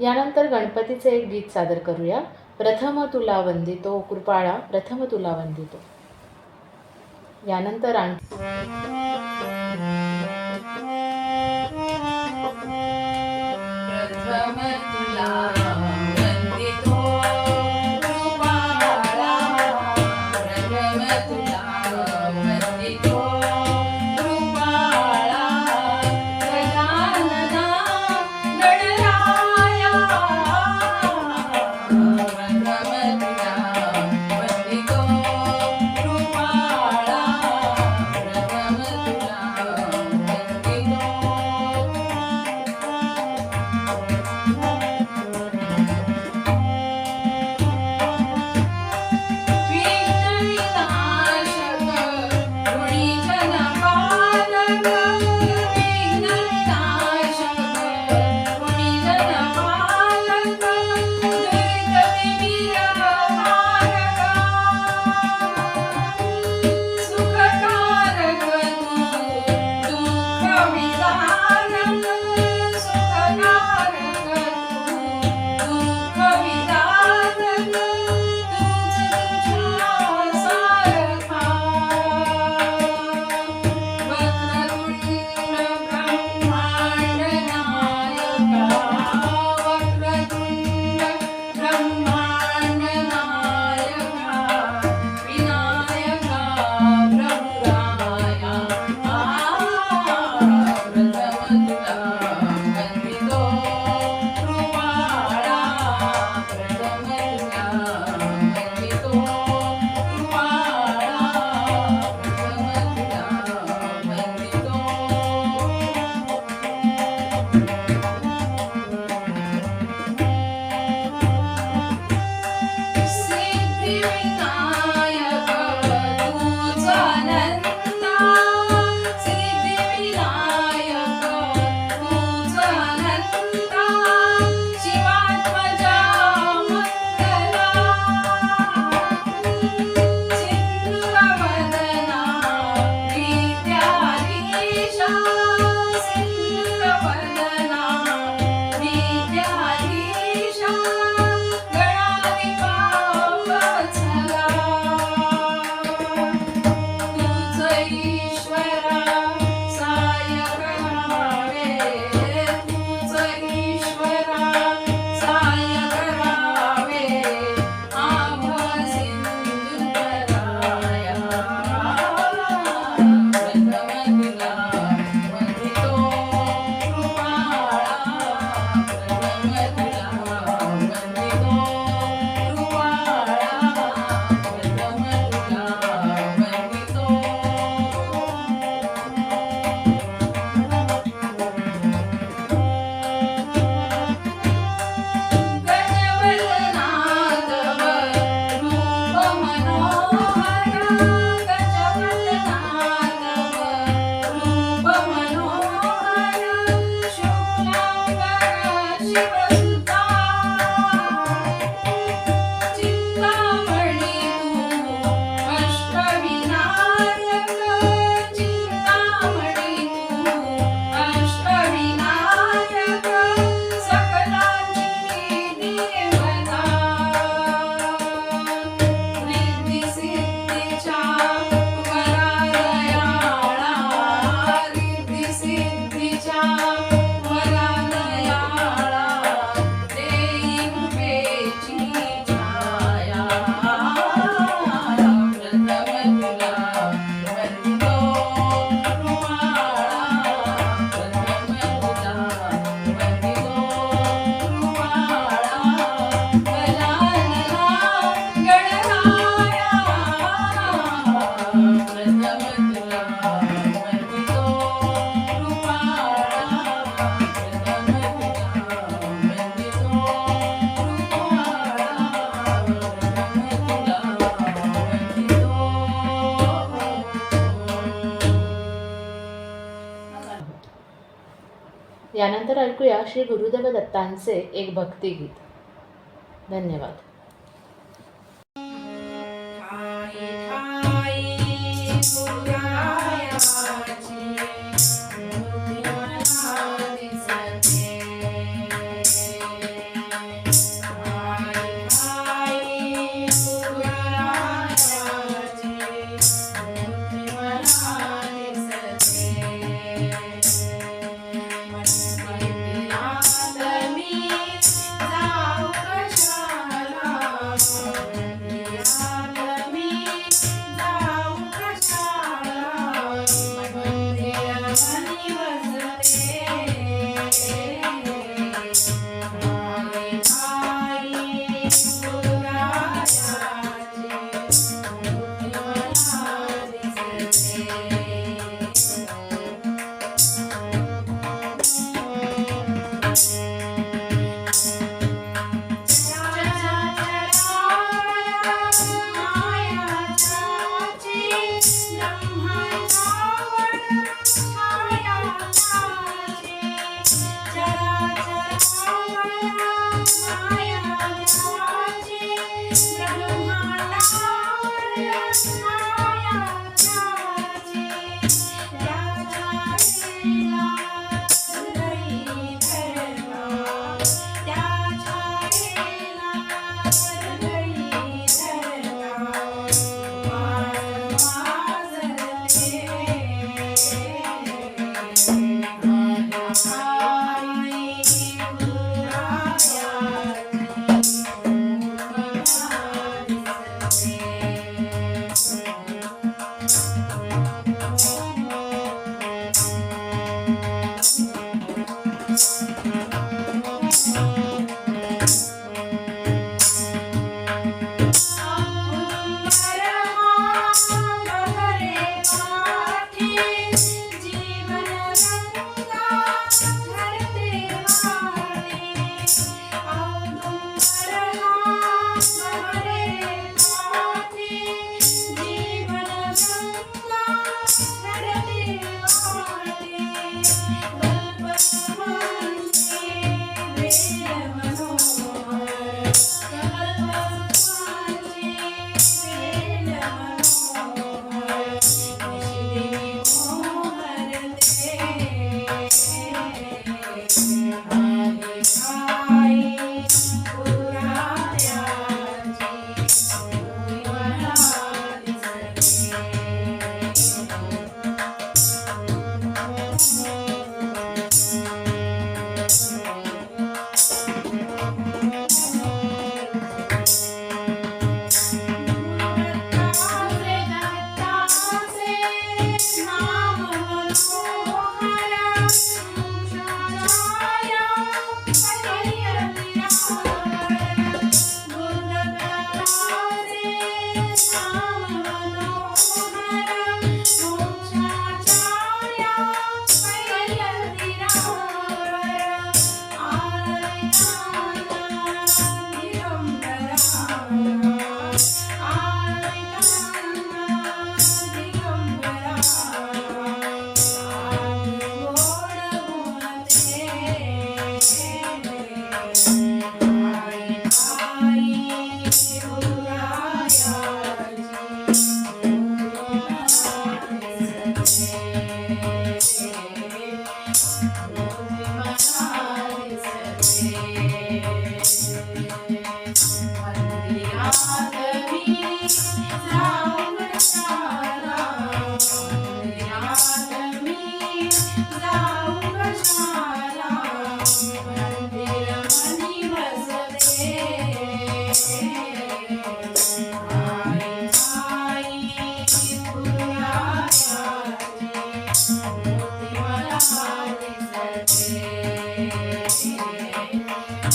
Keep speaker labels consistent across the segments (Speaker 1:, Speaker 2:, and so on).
Speaker 1: यानंतर गणपतीचं एक गीत सादर करूया. प्रथम तुला वंदितो कृपाळा प्रथम तुला वंदितो. यानंतर आणखी
Speaker 2: coming. 나.
Speaker 1: यानंतर ऐकूया श्री गुरुदेव दत्तांचे एक भक्तिगीत. धन्यवाद.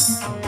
Speaker 2: Thank you.